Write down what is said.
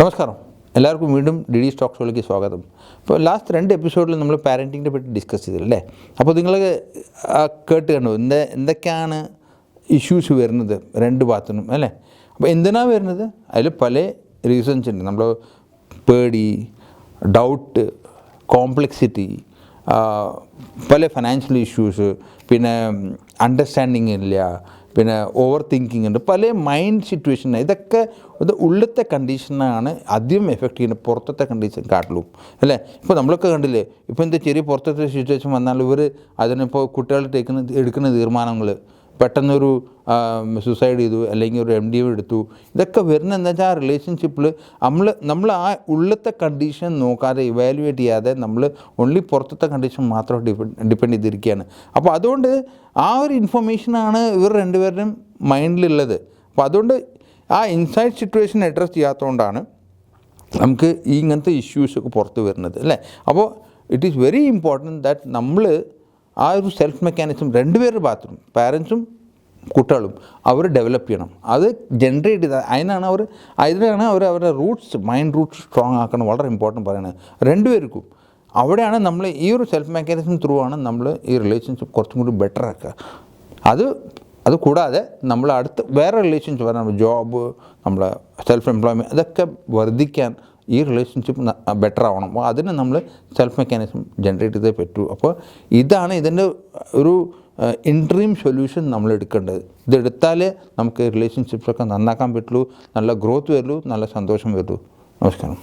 നമസ്കാരം. എല്ലാവർക്കും വീണ്ടും ഡി ഡി സ്റ്റോക്ക് ഷോയിലേക്ക് സ്വാഗതം. ഇപ്പോൾ ലാസ്റ്റ് രണ്ട് എപ്പിസോഡിൽ നമ്മൾ പാരന്റിങ്ങിനെ പറ്റി ഡിസ്കസ് ചെയ്തില്ലേ അപ്പോൾ നിങ്ങൾ കേട്ട് കണ്ടു? എന്ത് എന്തൊക്കെയാണ് ഇഷ്യൂസ് വരുന്നത് രണ്ട് ഭാഗത്തുനിന്നും അല്ലേ? അപ്പോൾ എന്തിനാണ് വരുന്നത്? അതിൽ പല റീസൺസ് ഉണ്ട്. നമ്മൾ പേടി ഡൗട്ട് കോംപ്ലക്സിറ്റി പല ഫിനാൻഷ്യൽ ഇഷ്യൂസ് പിന്നെ അണ്ടർസ്റ്റാൻഡിങ് ഇല്ല പിന്നെ ഓവർ തിങ്കിങ് ഉണ്ട്. പല മൈൻഡ് സിറ്റുവേഷൻ ഇതൊക്കെ ഇത് ഉള്ളത്തെ കണ്ടീഷനാണ് ആദ്യം എഫക്റ്റ് ചെയ്യുന്നത്. പുറത്തത്തെ കണ്ടീഷൻ കാട്ടിലും. അല്ലേ? ഇപ്പോൾ നമ്മളൊക്കെ കണ്ടില്ലേ? ഇപ്പോൾ എന്താ ചെറിയ പുറത്തത്തെ സിറ്റുവേഷൻ വന്നാൽ ഇവർ അതിനിപ്പോൾ കുട്ടികൾ ടേക്കുന്ന എടുക്കുന്ന തീരുമാനങ്ങൾ പെട്ടെന്നൊരു സൂസൈഡ് ചെയ്തു അല്ലെങ്കിൽ ഒരു എം ഡി എടുത്തു. ഇതൊക്കെ വരുന്ന എന്താ വെച്ചാൽ ആ റിലേഷൻഷിപ്പിൽ നമ്മൾ നമ്മൾ ആ ഉള്ളത്തെ കണ്ടീഷൻ നോക്കാതെ ഇവാലുവേറ്റ് ചെയ്യാതെ നമ്മൾ ഓൺലി പുറത്തത്തെ കണ്ടീഷൻ മാത്രം ഡിപ്പെൻഡ് ചെയ്തിരിക്കുകയാണ്. അപ്പോൾ അതുകൊണ്ട് ആ ഒരു ഇൻഫർമേഷനാണ് ഇവർ രണ്ടുപേരുടെയും മൈൻഡിലുള്ളത് അപ്പോൾ അതുകൊണ്ട് ആ ഇൻസൈഡ് സിറ്റുവേഷൻ അഡ്രസ്സ് ചെയ്യാത്തതുകൊണ്ടാണ് നമുക്ക് ഈ ഇങ്ങനത്തെ ഇഷ്യൂസൊക്കെ പുറത്ത് വരുന്നത് അല്ലേ? അപ്പോൾ it is very important that നമ്മൾ ആ ഒരു സെൽഫ് മെക്കാനിസം രണ്ടുപേരുടെ ഭാഗത്തും പാരൻസും കുട്ടികളും അവർ ഡെവലപ്പ് ചെയ്യണം അത് ജനറേറ്റ് ചെയ്ത അതിനാണ് അവർ അതിനാണ് അവർ അവരുടെ റൂട്ട്സ് മൈൻഡ് റൂട്ട്സ് സ്ട്രോങ് ആക്കണം വളരെ ഇമ്പോർട്ടൻറ്റ് പറയുന്നത് രണ്ടുപേർക്കും അവിടെയാണ് നമ്മൾ ഈ ഒരു സെൽഫ് മെക്കാനിസം ത്രൂ ആണ് നമ്മൾ ഈ റിലേഷൻഷിപ്പ് കുറച്ചും കൂടി ബെറ്റർ ആക്കുക അത് അത് കൂടാതെ നമ്മൾ അടുത്ത് വേറെ റിലേഷൻഷിപ്പ് പറഞ്ഞാൽ ജോബ് നമ്മളെ സെൽഫ് എംപ്ലോയ്മെൻറ്റ് ഇതൊക്കെ വർദ്ധിക്കാൻ ഈ റിലേഷൻഷിപ്പ് ബെറ്റർ ആവണം. അപ്പോൾ അതിന് നമ്മൾ സെൽഫ് മെക്കാനിസം ജനറേറ്റ് ചെയ്തേ പറ്റൂ. അപ്പോൾ ഇതാണ് ഇതിന്റെ ഒരു ഇൻട്രീം സൊല്യൂഷൻ നമ്മൾ എടുക്കേണ്ടത്. ഇതെടുത്താലേ നമുക്ക് റിലേഷൻഷിപ്സൊക്കെ നന്നാക്കാൻ പറ്റുള്ളൂ നല്ല ഗ്രോത്ത് വരുള്ളൂ നല്ല സന്തോഷം വരുള്ളൂ. നമസ്കാരം.